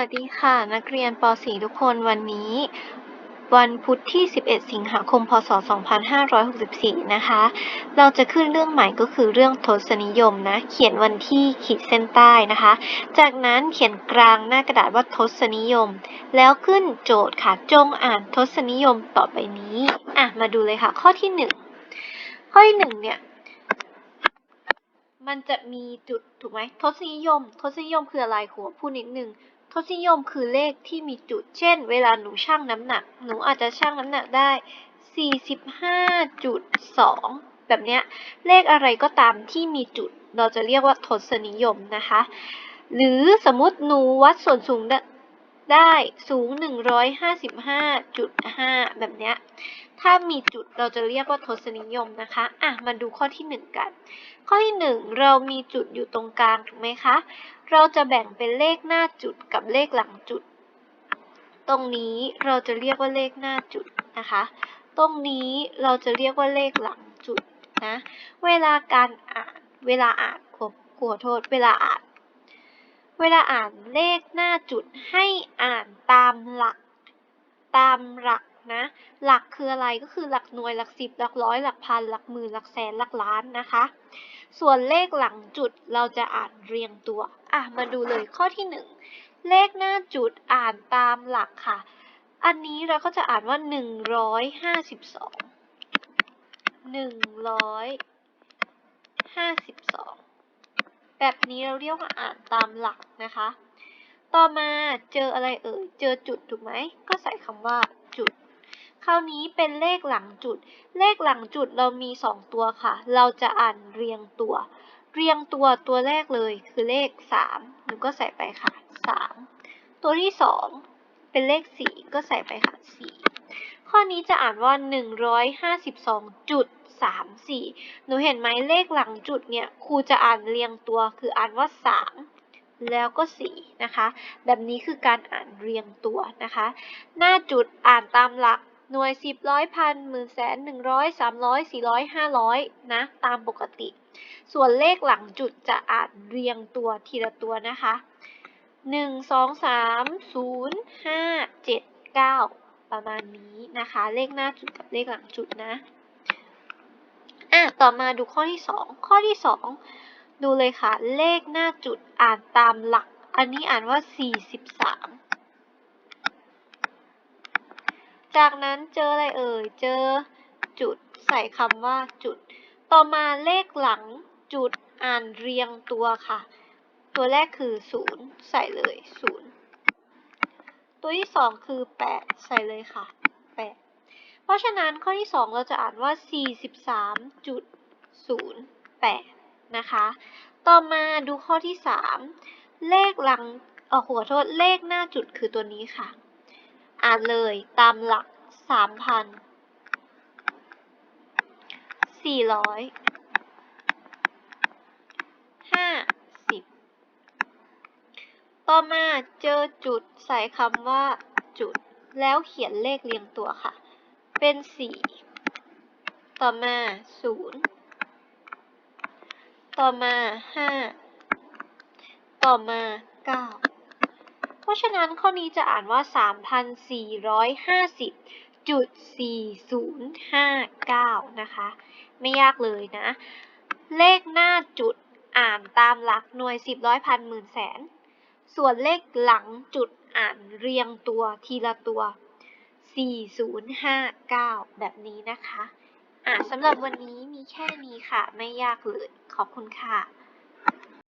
วัสดีค่ะ นักเรียนป .4 ทุกคนวันนี้ วันพุธที่ 11 สิงหาคม พศ 2564 นะคะ เราจะขึ้นเรื่องใหม่ก็คือเรื่องทศนิยมนะ เขียนวันที่ขีดเส้นใต้นะคะ จากนั้นเขียนกลางหน้ากระดาษว่าทศนิยม แล้วขึ้นโจทย์ค่ะ จงอ่านทศนิยมต่อไปนี้อะมาดูเลยค่ะ ข้อที่ 1 ข้อที่1เนี่ยมันจะมีจุดถูกไหมทศนิยม ทศนิยมคืออะไรครูพูดนิดนึง ทศนิยมคือเลขที่มีจุด เช่น เวลาหนูชั่งน้ำหนัก หนูอาจจะชั่งน้ำหนักได้ 45.2 แบบเนี้ย เลขอะไรก็ตามที่มีจุด เราจะเรียกว่าทศนิยมนะคะ หรือสมมติหนูวัดส่วนสูง ได้สูง 155.5 แบบเนี้ย ถ้ามีจุดเราจะเรียกว่าทศนิยมนะคะ อะ มาดูข้อที่ 1 กัน ข้อที่ 1 เรามีจุดอยู่ตรงกลางถูกไหมคะ เราจะแบ่งเป็นเลขหน้าจุดกับเลขหลังจุด ตรงนี้เราจะเรียกว่าเลขหน้าจุดนะคะ ตรงนี้เราจะเรียกว่าเลขหลังจุดนะ เวลาการอ่าน เวลาอ่านขอขอโทษ เวลาอ่าน เวลาอ่านเลขหน้าจุดให้อ่านตามหลัก ตามหลักนะ หลักคืออะไรก็คือหลักหน่วยหลักสิบหลักร้อยหลักพันหลักหมื่นหลักแสนหลักล้านนะคะ ส่วนเลขหลังจุดเราจะอ่านเรียงตัว อะมาดูเลยข้อที่ 1 เลขหน้าจุดอ่านตามหลักค่ะ อันนี้เราก็จะอ่านว่า 152 152 แบบนี้เราเรียกว่าอ่านตามหลักนะคะ ต่อมาเจออะไรเอ่ย เจอจุดถูกไหม ก็ใส่คำว่าจุด คราวนี้เป็นเลขหลังจุด เลขหลังจุดเรามีสองตัวค่ะ เราจะอ่านเรียงตัว เรียงตัวตัวแรกเลยคือเลขสามหนูก็ใส่ไปค่ะสามตัวที่สองเป็นเลขสี่ก็ใส่ไปค่ะสี่ข้อนี้จะอ่านว่าหนึ่งร้อยห้าสิบสองจุด สามสี่หนูเห็นไหมเลขหลังจุดเนี่ยครูจะอ่านเรียงตัวคืออ่านว่าสามแล้วก็สี่นะคะ แบบนี้คือการอ่านเรียงตัวนะคะ หน้าจุดอ่านตามหลักหน่วยสิบร้อยพันหมื่นแสนหนึ่งร้อยสามร้อยสี่ร้อยห้าร้อยนะ ตามปกติ ส่วนเลขหลังจุดจะอ่านเรียงตัวทีละตัวนะคะหนึ่งสองสามศูนย์ห้าเจ็ดเก้าประมาณนี้นะคะ เลขหน้าจุดกับเลขหลังจุดนะ อะต่อมาดูข้อที่สองข้อที่สองดูเลยค่ะ เลขหน้าจุดอ่านตามหลัก อันนี้อ่านว่าสี่สิบสามจากนั้นเจออะไรเอ่ย เจอจุดใส่คำว่าจุด ต่อมาเลขหลังจุดอ่านเรียงตัวค่ะ ตัวแรกคือศูนย์ใส่เลยศูนย์ตัวที่สองคือแปดใส่เลยค่ะแปด เพราะฉะนั้นข้อที่สองเราจะอ่านว่าสี่สิบสามจุดศูนย์แปดนะคะ ต่อมาดูข้อที่สามเลขหลังเออหัวโทษเลขหน้าจุดคือตัวนี้ค่ะ อ่านเลยตามหลักสามพันสี่ร้อยห้าสิบต่อมาเจอจุดใส่คำว่าจุด แล้วเขียนเลขเรียงตัวค่ะ เป็นสี่ต่อมาศูนย์ต่อมาห้าต่อมาเก้าเพราะฉะนั้นข้อนี้จะอ่านว่า 3,450.4059 นะคะ ไม่ยากเลยนะ เลขหน้าจุดอ่านตามหลักหน่วยสิบร้อยพันหมื่นแสน ส่วนเลขหลังจุดอ่านเรียงตัวทีละตัว 4059 แบบนี้นะคะ อะสำหรับวันนี้มีแค่นี้ค่ะ ไม่ยากเลย ขอบคุณค่ะ